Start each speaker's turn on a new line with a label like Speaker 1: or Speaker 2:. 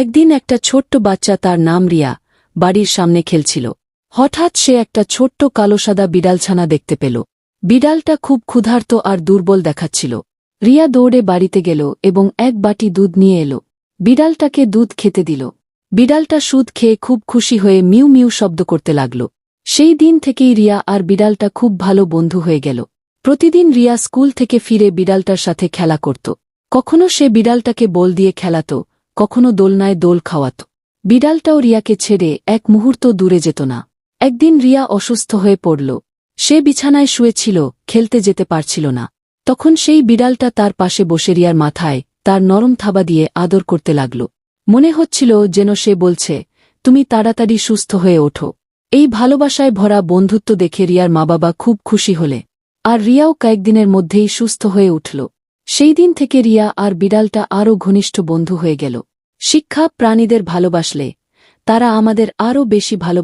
Speaker 1: একদিন একটা ছোট্ট বাচ্চা তার নাম রিয়া বাড়ির সামনে খেলছিল। হঠাৎ সে একটা ছোট্ট কালো সাদা বিড়ালছানা দেখতে পেল। বিড়ালটা খুব ক্ষুধার্ত আর দুর্বল দেখাচ্ছিল। রিয়া দৌড়ে বাড়িতে গেল এবং এক বাটি দুধ নিয়ে এলো। বিড়ালটাকে দুধ খেতে দিল। বিড়ালটা সুদ খেয়ে খুব খুশি হয়ে মিউ মিউ শব্দ করতে লাগল। সেই দিন থেকেই রিয়া আর বিড়ালটা খুব ভালো বন্ধু হয়ে গেল। প্রতিদিন রিয়া স্কুল থেকে ফিরে বিড়ালটার সাথে খেলা করত। কখনো সে বিড়ালটাকে বল দিয়ে খেলাত কখনো দোলনায় দোল খাওয়াত। বিড়ালটাও রিয়াকে ছেড়ে এক মুহূর্ত দূরে যেত না। একদিন রিয়া অসুস্থ হয়ে পড়ল। সে বিছানায় শুয়েছিল, খেলতে যেতে পারছিল না। তখন সেই বিড়ালটা তার পাশে বসে রিয়ার মাথায় তার নরম থাবা দিয়ে আদর করতে লাগল। মনে হচ্ছিল যেন সে বলছে, তুমি তাড়াতাড়ি সুস্থ হয়ে ওঠো। এই ভালোবাসায় ভরা বন্ধুত্ব দেখে রিয়ার মা বাবা খুব খুশি হলে। আর রিয়াও কয়েকদিনের মধ্যেই সুস্থ হয়ে উঠল। সেই দিন থেকে রিয়া আর বিড়ালটা আরও ঘনিষ্ঠ বন্ধু হয়ে গেল। শিক্ষা প্রাণীদের ভালোবাসলে তারা আমাদের আরও বেশি ভালো